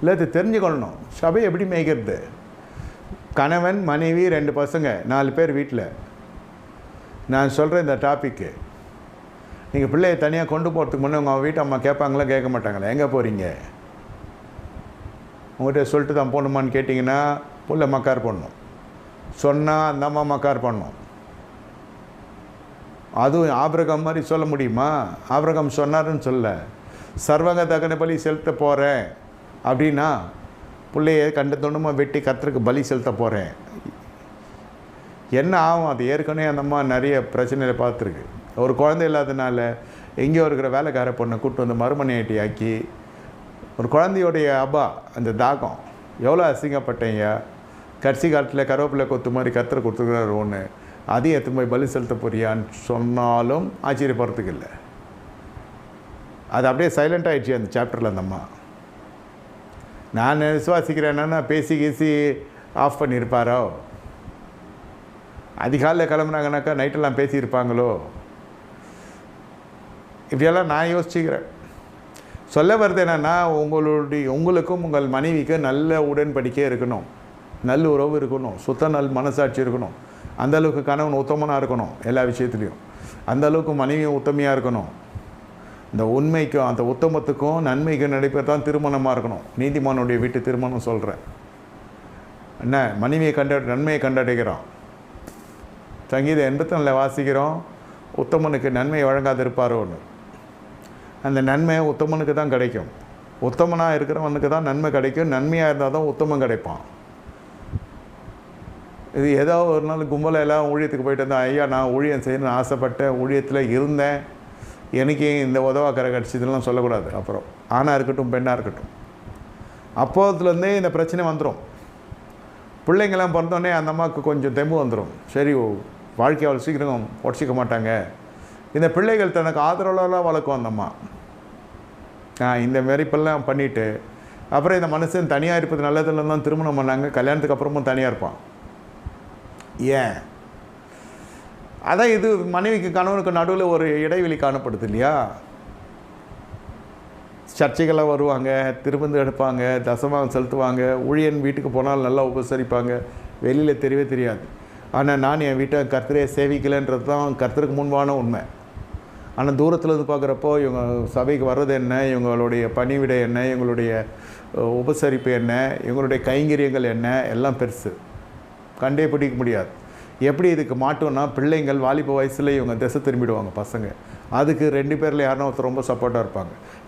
இல்லை இது தெரிஞ்சுக்கொள்ளணும். சபை எப்படி மேய்க்கிறது? கணவன் மனைவி ரெண்டு பசங்க நாலு பேர் வீட்டில். நான் சொல்கிற இந்த டாப்பிக்கு நீங்கள் பிள்ளையை தனியாக கொண்டு போகிறதுக்கு முன்னே உங்கள் வீட்டு அம்மா கேட்பாங்களா கேட்க மாட்டாங்களா? எங்கே போகிறீங்க? உங்கள்கிட்ட சொல்லிட்டு தான் போகணுமான்னு கேட்டிங்கன்னா புள்ள மக்கார் பண்ணும் சொன்னால் அந்த அம்மா மக்கார் பண்ணும் அதுவும் ஆபிரகம் மாதிரி சொல்ல முடியுமா? ஆபிரகம் சொன்னாருன்னு சொல்ல. சர்வங்க தகன பலி செலுத்த போகிறேன். அப்படின்னா பிள்ளைய கண்டு தொண்டுமா வெட்டி கத்தருக்கு பலி செலுத்த போகிறேன் என்ன ஆகும்? அது ஏற்கனவே அந்த அம்மா நிறைய பிரச்சனையில் பார்த்துருக்கு. ஒரு குழந்தை இல்லாதனால எங்கேயோ இருக்கிற வேலைக்கார பொண்ணை கூப்பிட்டு வந்து மறுமனையாட்டி ஆக்கி ஒரு குழந்தையோடைய அபா அந்த தாகம் எவ்வளோ அசிங்கப்பட்டீங்க? கடைசி காலத்தில் கருவேப்பிலை கொத்து மாதிரி கத்திர கொடுத்துருக்குறாரு ஒன்று அதையும் எடுத்து போய் பலி செலுத்த போறியான்னு சொன்னாலும் ஆச்சரியப்படுறதுக்கு இல்லை. அது அப்படியே சைலண்ட் ஆகிடுச்சி அந்த சாப்டரில் அந்த அம்மா. நான் விசுவாசிக்கிறேன்னா பேசி கீசி ஆஃப் பண்ணியிருப்பாரோ? அதிகாலையில் கிளம்புனாங்கனாக்கா நைட்டெல்லாம் பேசியிருப்பாங்களோ? இப்படியெல்லாம் நான் யோசிச்சுக்கிறேன். சொல்ல வருது என்னென்னா உங்களுடைய உங்களுக்கும் உங்கள் மனைவிக்கும் நல்ல உடன்படிக்கை இருக்கணும். நல்ல உறவு இருக்கணும். சுத்த நல் மனசாட்சி இருக்கணும். அந்தளவுக்கு கணவன் உத்தமனாக இருக்கணும் எல்லா விஷயத்துலையும். அந்த அளவுக்கு மனைவியும் உத்தமையாக இருக்கணும். இந்த உண்மைக்கும் அந்த உத்தமத்துக்கும் நன்மைக்கும் நடைபெற தான் திருமணமாக இருக்கணும். நீதிமானுடைய வீட்டு திருமணம் சொல்கிறேன் என்ன? மனைவியை கண்ட நன்மையை கண்டடைகிறோம். சங்கீதம் எண்பத்தி நாலில் வாசிக்கிறோம். உத்தமனுக்கு நன்மை வழங்காதிருப்பாரோன்னு. அந்த நன்மை உத்தமனுக்கு தான் கிடைக்கும். உத்தமனாக இருக்கிறவனுக்கு தான் நன்மை கிடைக்கும். நன்மையாக இருந்தால் தான் உத்தமம் கிடைப்பான். இது ஏதோ ஒரு நாள் கும்பலெல்லாம் ஊழியத்துக்கு போயிட்டு இருந்தேன் ஐயா நான் ஊழியம் செய்யணும்னு ஆசைப்பட்டேன். ஊழியத்தில் இருந்தேன். எனக்கு இந்த உதவாக்கரை கடிச்சதுலாம் சொல்லக்கூடாது? அப்புறம் ஆணாக இருக்கட்டும் பெண்ணாக இருக்கட்டும். அப்போதுலேருந்தே இந்த பிரச்சனை வந்துடும் பிள்ளைங்கள்லாம் பிறந்தோடனே அந்த அம்மாவுக்கு கொஞ்சம் தெம்பு வந்துடும் சரி வாழ்க்கை அவ்வளோ சீக்கிரம் உடச்சிக்க மாட்டாங்க. இந்த பிள்ளைகள் தனக்கு ஆதரவுலாம் வளர்க்கும் அந்த அம்மா. ஆ இந்த மெரிப்பெல்லாம் பண்ணிவிட்டு அப்புறம் இந்த மனுஷன் தனியாக இருப்பது நல்லதுல தான் திருமணம் பண்ணாங்க. கல்யாணத்துக்கு அப்புறமும் தனியாக இருப்பான். ஏன்? அதான் இது மனைவிக்கு கணவனுக்கு நடுவில் ஒரு இடைவெளி காணப்படுது இல்லையா? சர்ச்சைகளாக வருவாங்க திருப்பந்து எடுப்பாங்க தசமாக செலுத்துவாங்க ஊழியன் வீட்டுக்கு போனால் நல்லா உபசரிப்பாங்க வெளியில் தெரியவே தெரியாது. ஆனால் நான் என் வீட்டை கர்த்தரையை சேவிக்கலைன்றது தான் கர்த்தருக்கு முன்பான உண்மை. ஆனால் தூரத்தில் இருந்து பார்க்குறப்போ இவங்க சபைக்கு வர்றது என்ன இவங்களுடைய பணிவிடை என்ன இவங்களுடைய உபசரிப்பு என்ன இவங்களுடைய கைங்கரியங்கள் என்ன எல்லாம் பெருசு. கண்டே பிடிக்க முடியாது. எப்படி இதுக்கு மாட்டோம்னா பிள்ளைங்கள் வாலிப வயசில் இவங்க திசை திரும்பிடுவாங்க பசங்க. அதுக்கு ரெண்டு பேரில் யாருன்னா ஒருத்தர் ரொம்ப சப்போர்ட்டாக இருப்பாங்க.